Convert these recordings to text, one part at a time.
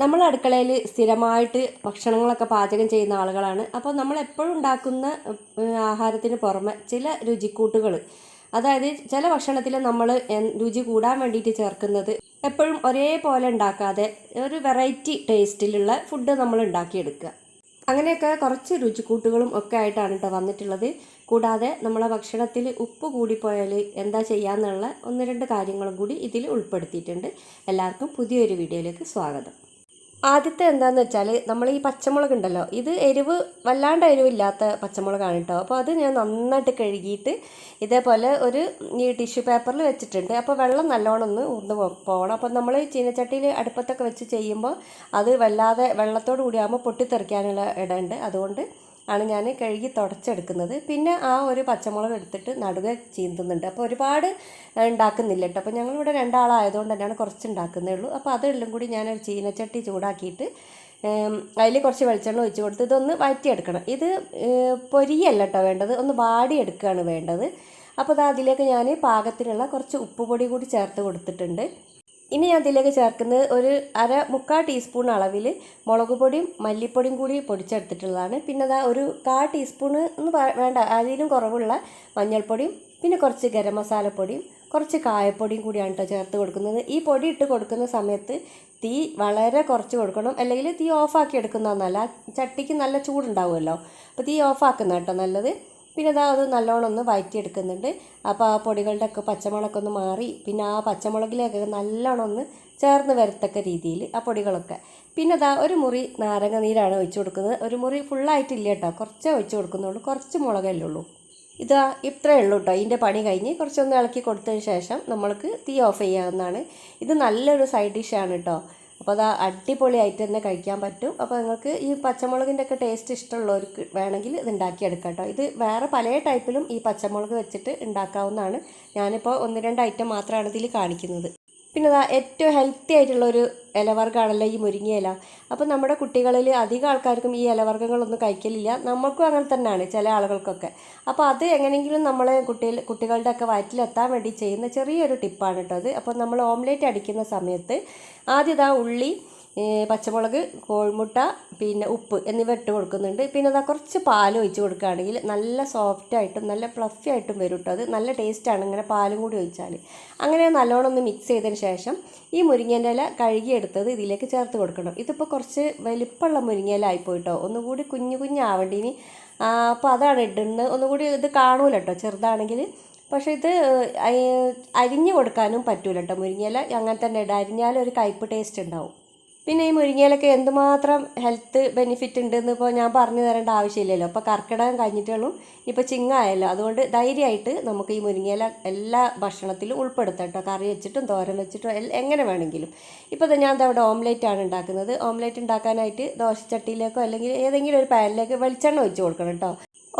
നമ്മൾ അടുക്കളയിൽ സ്ഥിരമായിട്ട് ഭക്ഷണങ്ങളൊക്കെ പാചകം ചെയ്യുന്ന ആളുകളാണ്. അപ്പോൾ നമ്മൾ എപ്പോഴും ഉണ്ടാക്കുന്ന ആഹാരത്തിന് പുറമെ ചില രുചിക്കൂട്ടുകൾ. അതായത് ചില ഭക്ഷണത്തിൽ നമ്മൾ രുചി കൂടാൻ വേണ്ടിയിട്ട് ചേർക്കുന്നത് എപ്പോഴും ഒരേപോലെ ഉണ്ടാക്കാതെ ഒരു വെറൈറ്റി ടേസ്റ്റിലുള്ള ഫുഡ് നമ്മൾ ഉണ്ടാക്കിയെടുക്കുക. അങ്ങനെയൊക്കെ കുറച്ച് രുചിക്കൂട്ടുകളും ഒക്കെ ആയിട്ടാണ് കേട്ടോ വന്നിട്ടുള്ളത്. കൂടാതെ നമ്മളെ ഭക്ഷണത്തിൽ ഉപ്പ് കൂടിപ്പോയാൽ എന്താ ചെയ്യാന്നുള്ള ഒന്ന് രണ്ട് കാര്യങ്ങളും കൂടി ഇതിൽ ഉൾപ്പെടുത്തിയിട്ടുണ്ട്. എല്ലാവർക്കും പുതിയൊരു വീഡിയോയിലേക്ക് സ്വാഗതം. ആദ്യത്തെ എന്താന്ന് വെച്ചാൽ നമ്മൾ ഈ പച്ചമുളക് ഉണ്ടല്ലോ ഇത് എരിവ് വല്ലാണ്ട് എരിവില്ലാത്ത പച്ചമുളകാണ് കേട്ടോ അപ്പോൾ അത് ഞാൻ നന്നായിട്ട് കഴുകിയിട്ട് ഇതേപോലെ ഒരു ഈ ടിഷ്യൂ പേപ്പറിൽ വെച്ചിട്ടുണ്ട്. അപ്പോൾ വെള്ളം നല്ലോണം ഒന്ന് ഊർന്ന് പോകണം അപ്പോൾ നമ്മൾ ചീനച്ചട്ടിയിൽ അടുപ്പത്തൊക്കെ വെച്ച് ചെയ്യുമ്പോൾ അത് വല്ലാതെ വെള്ളത്തോടു കൂടിയാകുമ്പോൾ പൊട്ടിത്തെറിക്കാനുള്ള ഇടമുണ്ട് അതുകൊണ്ട് ആണ് ഞാൻ കഴുകി തുടച്ചെടുക്കുന്നത്. പിന്നെ ആ ഒരു പച്ചമുളക് എടുത്തിട്ട് നടുക ചീന്തുന്നുണ്ട്. അപ്പോൾ ഒരുപാട് ഉണ്ടാക്കുന്നില്ല കേട്ടോ. അപ്പോൾ ഞങ്ങളിവിടെ രണ്ടാളായതുകൊണ്ട് തന്നെയാണ് കുറച്ച് ഉണ്ടാക്കുന്നേ ഉള്ളൂ. അപ്പോൾ അതെല്ലാം കൂടി ഞാനൊരു ചീനച്ചട്ടി ചൂടാക്കിയിട്ട് അതിൽ കുറച്ച് വെളിച്ചെണ്ണ ഒഴിച്ച് കൊടുത്ത് ഇതൊന്ന് വഴറ്റിയെടുക്കണം. ഇത് പൊരിയല്ല കേട്ടോ വേണ്ടത്. ഒന്ന് വാടിയെടുക്കുകയാണ് വേണ്ടത്. അപ്പോൾ അത് അതിലേക്ക് ഞാൻ പാകത്തിനുള്ള കുറച്ച് ഉപ്പുപൊടി കൂടി ചേർത്ത് കൊടുത്തിട്ടുണ്ട്. ഇനി ഞാൻ അതിലേക്ക് ചേർക്കുന്നത് ഒരു അര മുക്കാൽ ടീസ്പൂൺ അളവിൽ മുളക് പൊടിയും മല്ലിപ്പൊടിയും കൂടി പൊടിച്ചെടുത്തിട്ടുള്ളതാണ്. പിന്നെ അതാ ഒരു കാ ടീസ്പൂൺ എന്ന് വേണ്ട അതിലും കുറവുള്ള മഞ്ഞൾപ്പൊടിയും പിന്നെ കുറച്ച് ഗരം മസാലപ്പൊടിയും കുറച്ച് കായപ്പൊടിയും കൂടിയാണ് കേട്ടോ ചേർത്ത് കൊടുക്കുന്നത്. ഈ പൊടി ഇട്ട് കൊടുക്കുന്ന സമയത്ത് തീ വളരെ കുറച്ച് കൊടുക്കണം. അല്ലെങ്കിൽ തീ ഓഫാക്കി എടുക്കുന്നതെന്നല്ല ചട്ടിക്ക് നല്ല ചൂടുണ്ടാവുമല്ലോ. അപ്പോൾ തീ ഓഫാക്കുന്ന കേട്ടോ നല്ലത്. പിന്നെ ഇതാ അത് നല്ലോണം ഒന്ന് വഴറ്റിയെടുക്കുന്നുണ്ട് അപ്പോൾ ആ പൊടികളുടെ ഒക്കെ പച്ചമുളകൊക്കെ ഒന്ന് മാറി പിന്നെ ആ പച്ചമുളകിലേക്ക് നല്ലോണം ഒന്ന് ചേർന്ന് വരത്തക്ക രീതിയിൽ ആ പൊടികളൊക്കെ. പിന്നെ ഇതാ ഒരു മുറി നാരങ്ങ നീരാണ് ഒഴിച്ചു കൊടുക്കുന്നത്. ഒരു മുറി ഫുള്ളായിട്ടില്ല കേട്ടോ. കുറച്ചേ ഒഴിച്ചു കൊടുക്കുന്നുള്ളൂ. കുറച്ച് മുളകല്ലേ ഉള്ളൂ. ഇതാ ഇത്രയേ ഉള്ളൂ കേട്ടോ. ഇതിന്റെ പണി കഴിഞ്ഞ് കുറച്ചൊന്ന് ഇളക്കി കൊടുത്തതിന് ശേഷം നമ്മൾക്ക് തീ ഓഫ് ചെയ്യാവുന്നതാണ്. ഇത് നല്ലൊരു സൈഡ് ഡിഷാണ് കേട്ടോ. അപ്പോൾ അത് അടിപൊളിയായിട്ട് തന്നെ കഴിക്കാൻ പറ്റും. അപ്പോൾ നിങ്ങൾക്ക് ഈ പച്ചമുളകിന്റെ ഒക്കെ ടേസ്റ്റ് ഇഷ്ടമുള്ളവർക്ക് വേണമെങ്കിൽ ഇത് ഉണ്ടാക്കിയെടുക്കാം കേട്ടോ. ഇത് വേറെ പല ടൈപ്പിലും ഈ പച്ചമുളക് വെച്ചിട്ട് ഉണ്ടാക്കാവുന്നതാണ്. ഞാനിപ്പോൾ ഒന്ന് രണ്ട് ഐറ്റം മാത്രമാണ് ഇതിൽ കാണിക്കുന്നത്. പിന്നെ അതാ ഏറ്റവും ഹെൽത്തി ആയിട്ടുള്ളൊരു ഇലവർഗമാണല്ലോ ഈ മുരിങ്ങ ഇല. അപ്പോൾ നമ്മുടെ കുട്ടികളിൽ അധികം ആൾക്കാർക്കും ഈ ഇലവർഗങ്ങളൊന്നും കഴിക്കലില്ല. നമുക്കും അങ്ങനെ തന്നെയാണ് ചില ആളുകൾക്കൊക്കെ. അപ്പോൾ അത് എങ്ങനെയെങ്കിലും നമ്മൾ കുട്ടികൾ കുട്ടികളുടെയൊക്കെ വയറ്റിലെത്താൻ വേണ്ടി ചെയ്യുന്ന ചെറിയൊരു ടിപ്പാണ് കേട്ടോ അത്. അപ്പോൾ നമ്മൾ ഓംലേറ്റ് അടിക്കുന്ന സമയത്ത് ആദ്യം ഇതാ ഉള്ളി പച്ചമുളക് കോഴിമുട്ട പിന്നെ ഉപ്പ് എന്നിവ ഇട്ട് കൊടുക്കുന്നുണ്ട്. പിന്നെ അതാ കുറച്ച് പാൽ ഒഴിച്ച് കൊടുക്കുകയാണെങ്കിൽ നല്ല സോഫ്റ്റ് ആയിട്ടും നല്ല ഫ്ലഫി ആയിട്ടും വരും കേട്ടോ അത് നല്ല ടേസ്റ്റാണ് ഇങ്ങനെ പാലും കൂടി ഒഴിച്ചാൽ അങ്ങനെ നല്ലോണം ഒന്ന് മിക്സ് ചെയ്തതിന് ശേഷം ഈ മുരിങ്ങേന്റെ ഇല കഴുകിയെടുത്തത് ഇതിലേക്ക് ചേർത്ത് കൊടുക്കണം. ഇതിപ്പോൾ കുറച്ച് വലിപ്പമുള്ള മുരിങ്ങയില ആയിപ്പോയിട്ടോ ഒന്നുകൂടി കുഞ്ഞു കുഞ്ഞാവേണ്ടിനി അപ്പോൾ അതാണ് ഇടുന്നത്. ഒന്നുകൂടി ഇത് കാണൂല കേട്ടോ ചെറുതാണെങ്കിൽ. പക്ഷേ ഇത് അരിഞ്ഞ് കൊടുക്കാനും പറ്റൂല കേട്ടോ മുരിങ്ങയില അങ്ങനെ തന്നെ ഇടാം. അരിഞ്ഞാൽ ഒരു കയ്പ്പ് ടേസ്റ്റ് ഉണ്ടാവും. പിന്നെ ഈ മുരിങ്ങയിലൊക്കെ എന്തുമാത്രം ഹെൽത്ത് ബെനിഫിറ്റ് ഉണ്ടെന്ന് ഇപ്പോൾ ഞാൻ പറഞ്ഞു തരേണ്ട ആവശ്യമില്ലല്ലോ. അപ്പോൾ കർക്കിടകം കഴിഞ്ഞിട്ടുള്ളൂ. ഇപ്പോൾ ചിങ്ങായല്ലോ. അതുകൊണ്ട് ധൈര്യമായിട്ട് നമുക്ക് ഈ മുരിങ്ങയില എല്ലാ ഭക്ഷണത്തിലും ഉൾപ്പെടുത്താം കേട്ടോ. കറി വെച്ചിട്ടും തോരൻ വെച്ചിട്ടും എങ്ങനെ വേണമെങ്കിലും. ഇപ്പോൾ ഞാൻ അവിടെ ഓംലേറ്റ് ആണ് ഉണ്ടാക്കുന്നത്. ഓംലേറ്റ് ഉണ്ടാക്കാനായിട്ട് ദോശച്ചട്ടിയിലേക്കോ അല്ലെങ്കിൽ ഏതെങ്കിലും ഒരു പാനിലേക്ക് വെളിച്ചെണ്ണ ഒഴിച്ച് കൊടുക്കണം കേട്ടോ.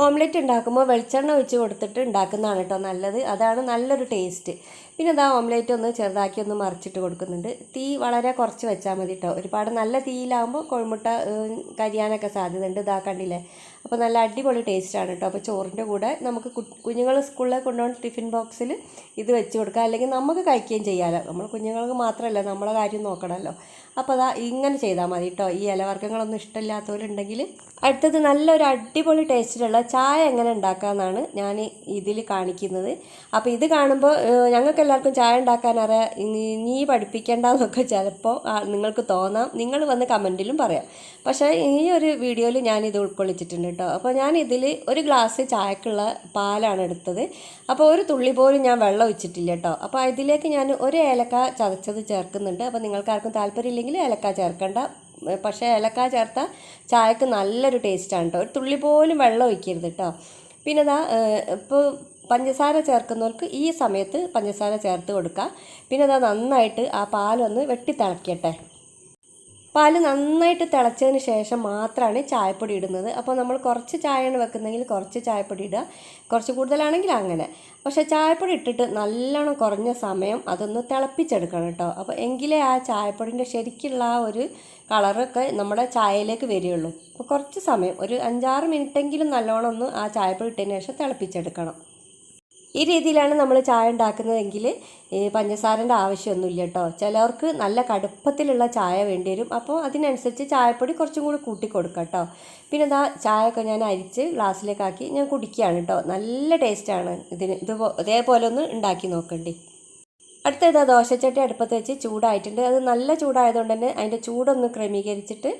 ഓംലെറ്റ് ഉണ്ടാക്കുമ്പോൾ വെളിച്ചെണ്ണ ഒഴിച്ച് കൊടുത്തിട്ട് ഉണ്ടാക്കുന്നതാണ് കേട്ടോ നല്ലത്. അതാണ് നല്ലൊരു ടേസ്റ്റ് പിന്നെ ഇതാ ഓംലേറ്റ് ഒന്ന് ചെറുതാക്കി ഒന്ന് മറിച്ചിട്ട് കൊടുക്കുന്നുണ്ട്. തീ വളരെ കുറച്ച് വെച്ചാൽ മതി കേട്ടോ ഒരുപാട് നല്ല തീയിലാകുമ്പോൾ കോഴിമുട്ട കരിയാനൊക്കെ സാധ്യതയുണ്ട്. ഇതാ കണ്ടില്ലേ? അപ്പോൾ നല്ല അടിപൊളി ടേസ്റ്റാണ് കേട്ടോ അപ്പോൾ ചോറിന്റെ കൂടെ നമുക്ക് കുഞ്ഞുങ്ങൾ സ്കൂളിൽ കൊണ്ടുപോകുന്ന ടിഫിൻ ബോക്സിൽ ഇത് വെച്ച് കൊടുക്കുക അല്ലെങ്കിൽ നമുക്ക് കഴിക്കുകയും ചെയ്യാമല്ലോ നമ്മൾ കുഞ്ഞുങ്ങൾക്ക് മാത്രമല്ല നമ്മളെ കാര്യം നോക്കണമല്ലോ അപ്പോൾ അതാ ഇങ്ങനെ ചെയ്താൽ മതി കേട്ടോ ഈ ഇലവർഗങ്ങളൊന്നും ഇഷ്ടമില്ലാത്തവരുണ്ടെങ്കിൽ അടുത്തത് നല്ലൊരു അടിപൊളി ടേസ്റ്റിലുള്ള ചായ എങ്ങനെ ഉണ്ടാക്കാമെന്നാണ് ഞാൻ ഇതിൽ കാണിക്കുന്നത്. അപ്പോൾ ഇത് കാണുമ്പോൾ ഞങ്ങൾക്ക് എല്ലാവർക്കും ചായ ഉണ്ടാക്കാൻ അറിയാം. നീ- പഠിപ്പിക്കേണ്ടെന്നൊക്കെ ചിലപ്പോൾ നിങ്ങൾക്ക് തോന്നാം. നിങ്ങൾ വന്ന് കമന്റിലും പറയാം. പക്ഷേ ഈ ഒരു വീഡിയോയിൽ ഞാനിത് ഉൾക്കൊള്ളിച്ചിട്ടുണ്ട് കേട്ടോ. അപ്പോൾ ഞാൻ ഇതിൽ ഒരു ഗ്ലാസ് ചായക്കുള്ള പാലാണ് എടുത്തത്. അപ്പോൾ ഒരു തുള്ളി പോലും ഞാൻ വെള്ളം ഒഴിച്ചിട്ടില്ല കേട്ടോ. അപ്പോൾ ഇതിലേക്ക് ഞാൻ ഒരു ഏലക്ക ചതച്ചത് ചേർക്കുന്നുണ്ട്. അപ്പോൾ നിങ്ങൾക്ക് ആർക്കും താല്പര്യമില്ലെങ്കിൽ ഏലക്ക ചേർക്കേണ്ട. പക്ഷേ ഏലക്ക ചേർത്ത ചായക്ക് നല്ലൊരു ടേസ്റ്റാണ് കേട്ടോ. ഒരു തുള്ളി പോലും വെള്ളം ഒഴിക്കരുത് കേട്ടോ. പിന്നെ ഇതാ ഇപ്പോൾ പഞ്ചസാര ചേർക്കുന്നവർക്ക് ഈ സമയത്ത് പഞ്ചസാര ചേർത്ത് കൊടുക്കുക പിന്നെ അത് നന്നായിട്ട് ആ പാലൊന്ന് വെട്ടി തിളക്കട്ടെ. പാൽ നന്നായിട്ട് തിളച്ചതിന് ശേഷം മാത്രമാണ് ചായപ്പൊടി ഇടുന്നത്. അപ്പോൾ നമ്മൾ കുറച്ച് ചായയാണ് വെക്കുന്നതെങ്കിൽ കുറച്ച് ചായപ്പൊടി ഇടുക. കുറച്ച് കൂടുതലാണെങ്കിൽ അങ്ങനെ. പക്ഷേ ചായപ്പൊടി ഇട്ടിട്ട് നല്ലോണം കുറഞ്ഞ സമയം അതൊന്ന് തിളപ്പിച്ചെടുക്കണം കേട്ടോ. അപ്പോൾ എങ്കിലേ ആ ചായപ്പൊടിന്റെ ശരിക്കുള്ള ആ ഒരു കളറൊക്കെ നമ്മുടെ ചായയിലേക്ക് വരികയുള്ളൂ. അപ്പോൾ കുറച്ച് സമയം ഒരു അഞ്ചാറ് മിനിറ്റെങ്കിലും നല്ലോണം ഒന്ന് ആ ചായപ്പൊടി ഇട്ടതിന് ശേഷം തിളപ്പിച്ചെടുക്കണം. ഈ രീതിയിലാണ് നമ്മൾ ചായ ഉണ്ടാക്കുന്നതെങ്കിൽ പഞ്ചസാരന്റെ ആവശ്യമൊന്നുമില്ല കേട്ടോ ചിലവർക്ക് നല്ല കടുപ്പത്തിലുള്ള ചായ വേണ്ടി വരും. അപ്പോൾ അതിനനുസരിച്ച് ചായപ്പൊടി കുറച്ചും കൂടി കൂട്ടി കേട്ടോ പിന്നെ ഇതാ ചായയൊക്കെ ഞാൻ അരിച്ച് ഗ്ലാസ്സിലേക്കാക്കി ഞാൻ കുടിക്കുകയാണ് കേട്ടോ നല്ല ടേസ്റ്റാണ് ഇതിന്. ഇത് ഇതേപോലെ ഒന്ന് ഉണ്ടാക്കി നോക്കണ്ടേ. അടുത്ത ഇതാ ദോശച്ചട്ടി അടുപ്പത്ത് വെച്ച് ചൂടായിട്ടുണ്ട്. അത് നല്ല ചൂടായതുകൊണ്ട് തന്നെ അതിന്റെ ചൂടൊന്ന് ക്രമീകരിച്ചിട്ട്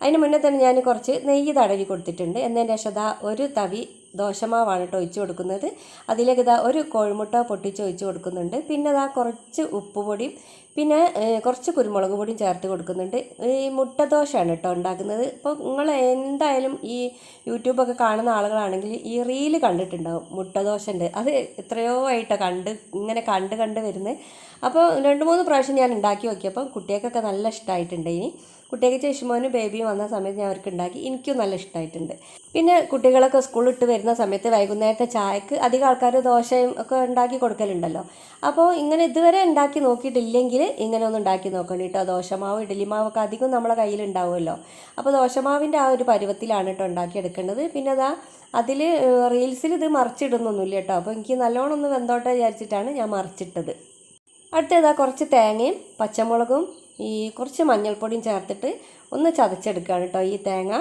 അതിന് മുന്നേ തന്നെ ഞാൻ കുറച്ച് നെയ്യ് തടവി കൊടുത്തിട്ടുണ്ട്. എന്നതിന്റെ ശേഷം ഒരു തവി ദോശമാവാണ് കേട്ടോ ഒഴിച്ചു കൊടുക്കുന്നത് അതിലേക്ക് ഇതാ ഒരു കോഴിമുട്ട പൊട്ടിച്ച് ഒഴിച്ച് കൊടുക്കുന്നുണ്ട് പിന്നെ ഇതാ കുറച്ച് ഉപ്പുപൊടിയും പിന്നെ കുറച്ച് കുരുമുളക് പൊടിയും ചേർത്ത് കൊടുക്കുന്നുണ്ട്. ഈ മുട്ട ദോശയാണ് കേട്ടോ ഉണ്ടാക്കുന്നത്. ഇപ്പോൾ നിങ്ങൾ എന്തായാലും ഈ യൂട്യൂബൊക്കെ കാണുന്ന ആളുകളാണെങ്കിൽ ഈ റീൽ കണ്ടിട്ടുണ്ടാവും മുട്ട ദോശന്റെ അത് എത്രയോ ആയിട്ടോ കണ്ട് ഇങ്ങനെ കണ്ട് കണ്ട് വരുന്നത്. അപ്പോൾ രണ്ട് മൂന്ന് പ്രാവശ്യം ഞാൻ ഉണ്ടാക്കി നോക്കിയപ്പോൾ കുട്ടികൾക്കൊക്കെ നല്ല ഇഷ്ടമായിട്ടുണ്ട് ഇനി. കുട്ടിയൊക്കെ ചേച്ചിമോനും ബേബിയും വന്ന സമയത്ത് ഞാൻ അവർക്ക് ഉണ്ടാക്കി എനിക്കും നല്ല ഇഷ്ടമായിട്ടുണ്ട് പിന്നെ കുട്ടികളൊക്കെ സ്കൂളിൽ ഇട്ട് വരുന്ന സമയത്ത് വൈകുന്നേരത്തെ ചായക്ക് അധികം ആൾക്കാർ ദോശയും ഒക്കെ ഉണ്ടാക്കി കൊടുക്കലുണ്ടല്ലോ. അപ്പോൾ ഇങ്ങനെ ഇതുവരെ ഉണ്ടാക്കി നോക്കിയിട്ടില്ലെങ്കിൽ ഇങ്ങനെ ഒന്ന് ഉണ്ടാക്കി നോക്കണം കേട്ടോ. ദോശമാവ് ഇഡലിമാവൊക്കെ അധികം നമ്മളെ കയ്യിൽ ഉണ്ടാവുമല്ലോ അപ്പോൾ ദോശമാവിന്റെ ആ ഒരു പരുവത്തിലാണ് കേട്ടോ ഉണ്ടാക്കിയെടുക്കേണ്ടത്. പിന്നെ അതാ അതിൽ റീൽസിൽ ഇത് മറിച്ചിടുന്നൊന്നുമില്ല കേട്ടോ. അപ്പോൾ എനിക്ക് നല്ലോണം ഒന്ന് വെന്തോട്ടെ വിചാരിച്ചിട്ടാണ് ഞാൻ മറിച്ചിട്ടത്. അടുത്തതാ കുറച്ച് തേങ്ങയും പച്ചമുളകും ഈ കുറച്ച് മഞ്ഞൾപ്പൊടിയും ചേർത്തിട്ട് ഒന്ന് ചതച്ചെടുക്കുകയാണ് കേട്ടോ ഈ തേങ്ങ.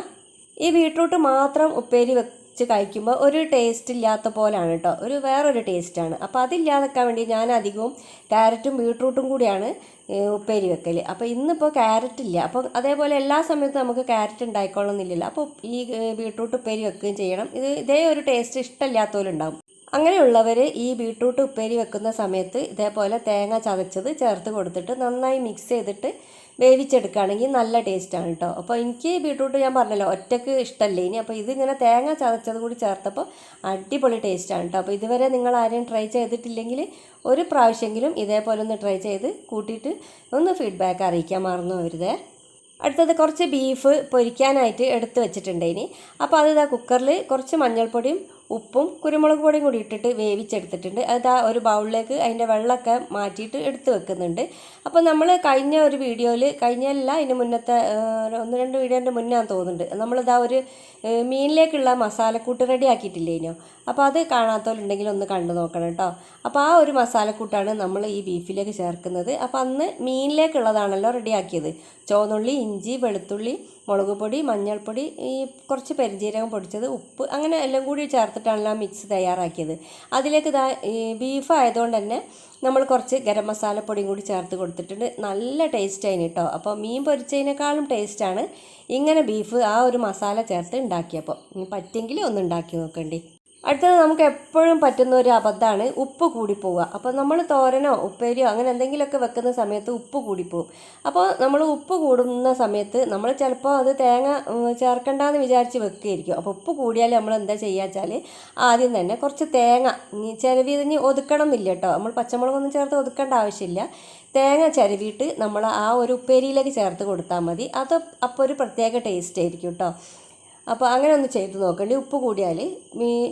ഈ ബീട്രൂട്ട് മാത്രം ഉപ്പേരി വെച്ച് കഴിക്കുമ്പോൾ ഒരു ടേസ്റ്റ് ഇല്ലാത്ത പോലെയാണ് കേട്ടോ. ഒരു വേറൊരു ടേസ്റ്റാണ് അപ്പോൾ അതില്ലാതെക്കാൻ വേണ്ടി ഞാൻ അധികവും ക്യാരറ്റും ബീട്രൂട്ടും കൂടിയാണ് ഉപ്പേരി വെക്കൽ അപ്പോൾ ഇന്നിപ്പോൾ ക്യാരറ്റ് ഇല്ല. അപ്പോൾ അതേപോലെ എല്ലാ സമയത്തും നമുക്ക് ക്യാരറ്റ് ഉണ്ടായിക്കൊള്ളുന്നില്ലല്ലോ അപ്പോൾ ഈ ബീട്രൂട്ട് ഉപ്പേരി വെക്കുകയും ചെയ്യണം. ഇത് ഇതേ ഒരു ടേസ്റ്റ് ഇഷ്ടമില്ലാത്തവരുണ്ടാവും. അങ്ങനെയുള്ളവർ ഈ ബീട്രൂട്ട് ഉപ്പേരി വെക്കുന്ന സമയത്ത് ഇതേപോലെ തേങ്ങ ചതച്ചത് ചേർത്ത് കൊടുത്തിട്ട് നന്നായി മിക്സ് ചെയ്തിട്ട് വേവിച്ചെടുക്കുകയാണെങ്കിൽ നല്ല ടേസ്റ്റാണ് കേട്ടോ അപ്പോൾ എനിക്ക് ബീട്രൂട്ട് ഞാൻ പറഞ്ഞല്ലോ ഒറ്റയ്ക്ക് ഇഷ്ടമല്ലേ ഇനി അപ്പോൾ ഇതിങ്ങനെ തേങ്ങ ചതച്ചത് കൂടി ചേർത്തപ്പോൾ അടിപൊളി ടേസ്റ്റാണ് കേട്ടോ അപ്പോൾ ഇതുവരെ നിങ്ങൾ ആരെയും ട്രൈ ചെയ്തിട്ടില്ലെങ്കിൽ ഒരു പ്രാവശ്യമെങ്കിലും ഇതേപോലെ ഒന്ന് ട്രൈ ചെയ്ത് കൂട്ടിയിട്ട് ഒന്ന് ഫീഡ്ബാക്ക് അറിയിക്കാൻ മറന്നു വരുതേ അടുത്തത് കുറച്ച് ബീഫ് പൊരിക്കാനായിട്ട് എടുത്ത് വെച്ചിട്ടുണ്ട് ഇനി. അപ്പോൾ അത് ഇതാ കുക്കറിൽ കുറച്ച് മഞ്ഞൾപ്പൊടിയും ഉപ്പും കുരുമുളക് പൊടിയും കൂടി ഇട്ടിട്ട് വേവിച്ചെടുത്തിട്ടുണ്ട്. അത് ആ ഒരു ബൗളിലേക്ക് അതിന്റെ വെള്ളമൊക്കെ മാറ്റിയിട്ട് എടുത്ത് വെക്കുന്നുണ്ട്. അപ്പോൾ നമ്മൾ കഴിഞ്ഞ ഒരു വീഡിയോയിൽ കഴിഞ്ഞല്ല അതിന് മുന്നത്തെ ഒന്ന് രണ്ട് വീഡിയോന്റെ മുന്നേ തോന്നുന്നുണ്ട്. നമ്മളിതാ ഒരു മീനിലേക്കുള്ള മസാലക്കൂട്ട് റെഡി ആക്കിയിട്ടില്ലേ ഇനിയോ അപ്പോൾ അത് കാണാത്തവരുണ്ടെങ്കിൽ ഒന്ന് കണ്ടു നോക്കണം കേട്ടോ. അപ്പോൾ ആ ഒരു മസാലക്കൂട്ടാണ് നമ്മൾ ഈ ബീഫിലേക്ക് ചേർക്കുന്നത്. അപ്പോൾ അന്ന് മീനിലേക്കുള്ളതാണല്ലോ റെഡിയാക്കിയത് ചുവന്നുള്ളി ഇഞ്ചി വെളുത്തുള്ളി മുളക് പൊടി മഞ്ഞൾപ്പൊടി ഈ കുറച്ച് പരിചീരകം പൊടിച്ചത് ഉപ്പ് അങ്ങനെ എല്ലാം കൂടി ചേർത്തിട്ടാണല്ലോ മിക്സ് തയ്യാറാക്കിയത്. അതിലേക്ക് ഇതാ ഈ ബീഫ് ആയതുകൊണ്ട് തന്നെ നമ്മൾ കുറച്ച് ഗരം മസാലപ്പൊടിയും കൂടി ചേർത്ത് കൊടുത്തിട്ടുണ്ട്. നല്ല ടേസ്റ്റ് അതിന് കേട്ടോ. അപ്പോൾ മീൻ പൊരിച്ചതിനേക്കാളും ടേസ്റ്റാണ് ഇങ്ങനെ ബീഫ് ആ ഒരു മസാല ചേർത്ത് ഉണ്ടാക്കിയപ്പോൾ. പറ്റെങ്കിൽ ഒന്ന് ഉണ്ടാക്കി നോക്കണ്ടി. അടുത്തത് നമുക്ക് എപ്പോഴും പറ്റുന്ന ഒരു അബദ്ധമാണ് ഉപ്പ് കൂടിപ്പോവുക. അപ്പോൾ നമ്മൾ തോരനോ ഉപ്പേരിയോ അങ്ങനെ എന്തെങ്കിലുമൊക്കെ വെക്കുന്ന സമയത്ത് ഉപ്പ് കൂടിപ്പോവും. അപ്പോൾ നമ്മൾ ഉപ്പ് കൂടുന്ന സമയത്ത് നമ്മൾ ചിലപ്പോൾ അത് തേങ്ങ ചേർക്കണ്ടെന്ന് വിചാരിച്ച് വെക്കുകയായിരിക്കും. അപ്പോൾ ഉപ്പ് കൂടിയാൽ നമ്മൾ എന്താ ചെയ്യുക വെച്ചാൽ ആദ്യം തന്നെ കുറച്ച് തേങ്ങ ഇനി ചിലവ് ഇതിന് ഒതുക്കണം എന്നില്ല കേട്ടോ. നമ്മൾ പച്ചമുളകൊന്നും ചേർത്ത് ഒതുക്കേണ്ട ആവശ്യമില്ല. തേങ്ങ ചിരവിയിട്ട് നമ്മൾ ആ ഒരു ഉപ്പേരിയിലേക്ക് ചേർത്ത് കൊടുത്താൽ മതി. അത് അപ്പോൾ ഒരു പ്രത്യേക ടേസ്റ്റ് ആയിരിക്കും കേട്ടോ. അപ്പോൾ അങ്ങനെ ഒന്ന് ചെയ്ത് നോക്കണ്ടി. ഉപ്പ് കൂടിയാൽ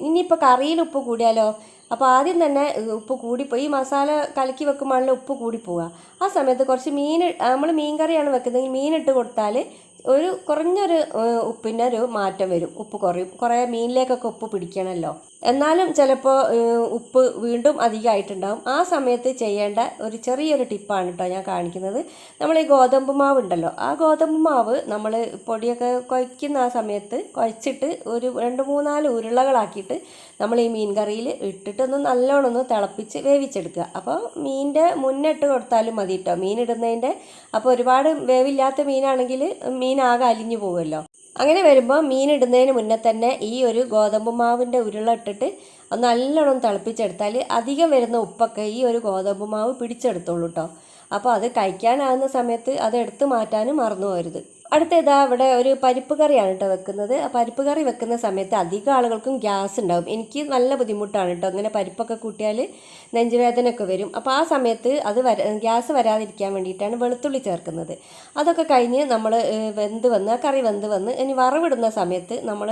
ഇനിയിപ്പോൾ കറിയിൽ ഉപ്പ് കൂടിയാലോ? അപ്പോൾ ആദ്യം തന്നെ ഉപ്പ് കൂടിപ്പോയി. ഈ മസാല കലക്കി വെക്കുമ്പോഴാണല്ലോ ഉപ്പ് കൂടിപ്പോവുക ആ സമയത്ത് കുറച്ച് മീൻ നമ്മൾ മീൻ കറിയാണ് വെക്കുന്നതെങ്കിൽ മീനിട്ട് കൊടുത്താൽ ഒരു കുറഞ്ഞൊരു ഉപ്പിന്റെ ഒരു മാറ്റം വരും. ഉപ്പ് കുറയും. കുറേ മീനിലേക്കൊക്കെ ഉപ്പ് പിടിക്കണമല്ലോ. എന്നാലും ചിലപ്പോൾ ഉപ്പ് വീണ്ടും അധികമായിട്ടുണ്ടാവും. ആ സമയത്ത് ചെയ്യേണ്ട ഒരു ചെറിയൊരു ടിപ്പാണ് കേട്ടോ ഞാൻ കാണിക്കുന്നത്. നമ്മൾ ഈ ഗോതമ്പ് മാവ് ഉണ്ടല്ലോ ആ ഗോതമ്പ് മാവ് നമ്മൾ പൊടിയൊക്കെ കുഴയ്ക്കുന്ന ആ സമയത്ത് കുഴച്ചിട്ട് ഒരു രണ്ട് മൂന്നാൽ ഉരുളകളാക്കിയിട്ട് നമ്മൾ ഈ മീൻ കറിയിൽ ഇട്ടിട്ടൊന്ന് നല്ലോണം ഒന്ന് തിളപ്പിച്ച് വേവിച്ചെടുക്കുക. അപ്പോൾ മീനിന്റെ മുന്നിട്ട് കൊടുത്താലും മതി കേട്ടോ മീൻ ഇടുന്നതിന്റെ അപ്പോൾ ഒരുപാട് വേവില്ലാത്ത മീനാണെങ്കിൽ മീൻ ആകെ അലിഞ്ഞു പോകുമല്ലോ അങ്ങനെ വരുമ്പോൾ മീൻ ഇടുന്നതിന് മുന്നേ തന്നെ ഈ ഒരു ഗോതമ്പ് മാവിന്റെ ഉരുള ഇട്ടിട്ട് ഒന്ന് നല്ലോണം തിളപ്പിച്ചെടുത്താൽ അധികം വരുന്ന ഉപ്പൊക്കെ ഈ ഒരു ഗോതമ്പ് മാവ് പിടിച്ചെടുത്തോളൂ കേട്ടോ അപ്പോൾ അത് കഴിക്കാനാകുന്ന സമയത്ത് അത് എടുത്തു മാറ്റാനും മറന്നു പോകരുത് അടുത്ത ഇതാ ഇവിടെ ഒരു പരിപ്പ് കറിയാണ് കേട്ടോ വെക്കുന്നത്. ആ പരിപ്പ് കറി വെക്കുന്ന സമയത്ത് അധികം ആളുകൾക്കും ഗ്യാസ് ഉണ്ടാവും. എനിക്ക് നല്ല ബുദ്ധിമുട്ടാണ് കേട്ടോ. അങ്ങനെ പരിപ്പൊക്കെ കൂട്ടിയാൽ നെഞ്ചുവേദനയൊക്കെ വരും. അപ്പോൾ ആ സമയത്ത് അത് വര ഗ്യാസ് വരാതിരിക്കാൻ വേണ്ടിയിട്ടാണ് വെളുത്തുള്ളി ചേർക്കുന്നത്. അതൊക്കെ കഴിഞ്ഞ് നമ്മൾ വെന്ത് വന്ന് ആ കറി വെന്ത് വന്ന് ഇനി വറവിടുന്ന സമയത്ത് നമ്മൾ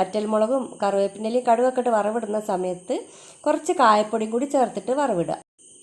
വറ്റൽമുളകും കറിവേപ്പിന്റെലും കടുകൊക്കെ ഇട്ട് വറവിടുന്ന സമയത്ത് കുറച്ച് കായപ്പൊടിയും കൂടി ചേർത്തിട്ട് വറവിടുക.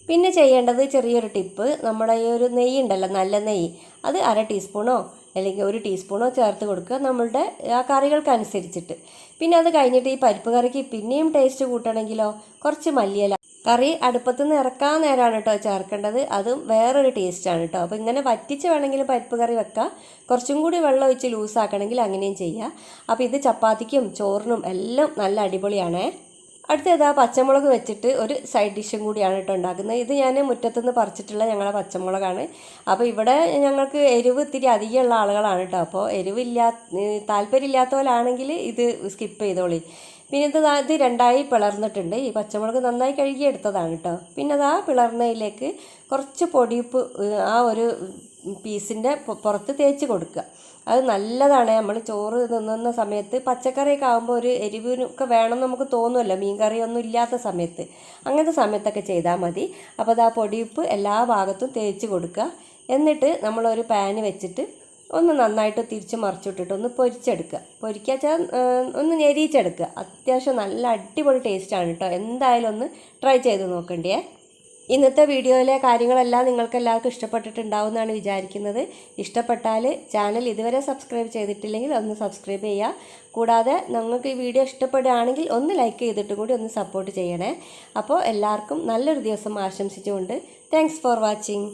പിന്നെ ചെയ്യേണ്ടത് ചെറിയൊരു ടിപ്പ്. നമ്മുടെ ഈ ഒരു നെയ്യ് ഉണ്ടല്ലോ നല്ല നെയ്യ്. അത് അര ടീസ്പൂണോ അല്ലെങ്കിൽ ഒരു ടീസ്പൂണോ ചേർത്ത് കൊടുക്കുക നമ്മളുടെ ആ കറികൾക്കനുസരിച്ചിട്ട്. പിന്നെ അത് കഴിഞ്ഞിട്ട് ഈ പരിപ്പ് കറിക്ക് പിന്നെയും ടേസ്റ്റ് കൂട്ടണമെങ്കിലോ കുറച്ച് മല്ലിയില. കറി അടുപ്പത്തു നിന്ന് ഇറക്കാൻ നേരമാണ് കേട്ടോ ചേർക്കേണ്ടത്. അതും വേറൊരു ടേസ്റ്റാണ് കേട്ടോ. അപ്പോൾ ഇങ്ങനെ വറ്റിച്ച് വേണമെങ്കിൽ പരിപ്പ് കറി വെക്കാം. കുറച്ചും കൂടി വെള്ളം ഒഴിച്ച് ലൂസാക്കണമെങ്കിൽ അങ്ങനെയും ചെയ്യാം. അപ്പോൾ ഇത് ചപ്പാത്തിക്കും ചോറിനും എല്ലാം നല്ല അടിപൊളിയാണേ. അടുത്തത് ആ പച്ചമുളക് വെച്ചിട്ട് ഒരു സൈഡ് ഡിഷും കൂടിയാണ് കേട്ടോ ഉണ്ടാക്കുന്നത്. ഇത് ഞാൻ മുറ്റത്തുനിന്ന് പറിച്ചിട്ടുള്ള ഞങ്ങളുടെ പച്ചമുളകാണ്. അപ്പോൾ ഇവിടെ ഞങ്ങൾക്ക് എരിവ് ഇത്തിരി അധികമുള്ള ആളുകളാണ് കേട്ടോ. അപ്പോൾ എരിവില്ലാ താല്പര്യമില്ലാത്തവരാണെങ്കിൽ ഇത് സ്കിപ്പ് ചെയ്തോളി. പിന്നെ ഇത് ഇത് രണ്ടായി പിളർന്നിട്ടുണ്ട്. ഈ പച്ചമുളക് നന്നായി കഴുകി എടുത്തതാണ് കേട്ടോ. പിന്നെ അത് ആ പിളർന്നതിലേക്ക് കുറച്ച് പൊടിയുപ്പ് ആ ഒരു പീസിന്റെ പുറത്ത് തേച്ച് കൊടുക്കുക. അത് നല്ലതാണ്. നമ്മൾ ചോറ് തിന്നുന്ന സമയത്ത് പച്ചക്കറിയൊക്കെ ആകുമ്പോൾ ഒരു എരിവിനൊക്കെ വേണം നമുക്ക് തോന്നുമല്ലോ മീൻ കറിയൊന്നും ഇല്ലാത്ത സമയത്ത്. അങ്ങനത്തെ സമയത്തൊക്കെ ചെയ്താൽ മതി. അപ്പോൾ അത് ആ പൊടിയുപ്പ് എല്ലാ ഭാഗത്തും തേച്ച് കൊടുക്കുക. എന്നിട്ട് നമ്മളൊരു പാന് വെച്ചിട്ട് ഒന്ന് നന്നായിട്ട് തിരിച്ച് മറിച്ചിട്ടിട്ട് ഒന്ന് പൊരിച്ചെടുക്കുക. പൊരിക്കുക വെച്ചാൽ ഒന്ന് ഞെരിച്ചെടുക്കുക അത്യാവശ്യം നല്ല അടിപൊളി ടേസ്റ്റാണ് കേട്ടോ എന്തായാലും ഒന്ന് ട്രൈ ചെയ്ത് നോക്കണ്ടേ ഇന്നത്തെ വീഡിയോയിലെ കാര്യങ്ങളെല്ലാം നിങ്ങൾക്ക് എല്ലാവർക്കും ഇഷ്ടപ്പെട്ടിട്ടുണ്ടാവും എന്നാണ് വിചാരിക്കുന്നത്. ഇഷ്ടപ്പെട്ടാൽ ചാനൽ ഇതുവരെ സബ്സ്ക്രൈബ് ചെയ്തിട്ടില്ലെങ്കിൽ ഒന്ന് സബ്സ്ക്രൈബ് ചെയ്യുക. കൂടാതെ നിങ്ങൾക്ക് ഈ വീഡിയോ ഇഷ്ടപ്പെടുകയാണെങ്കിൽ ഒന്ന് ലൈക്ക് ചെയ്തിട്ട് കൂടി ഒന്ന് സപ്പോർട്ട് ചെയ്യണേ. അപ്പോൾ എല്ലാവർക്കും നല്ലൊരു ദിവസം ആശംസിച്ചുകൊണ്ട് താങ്ക്സ് ഫോർ വാച്ചിങ്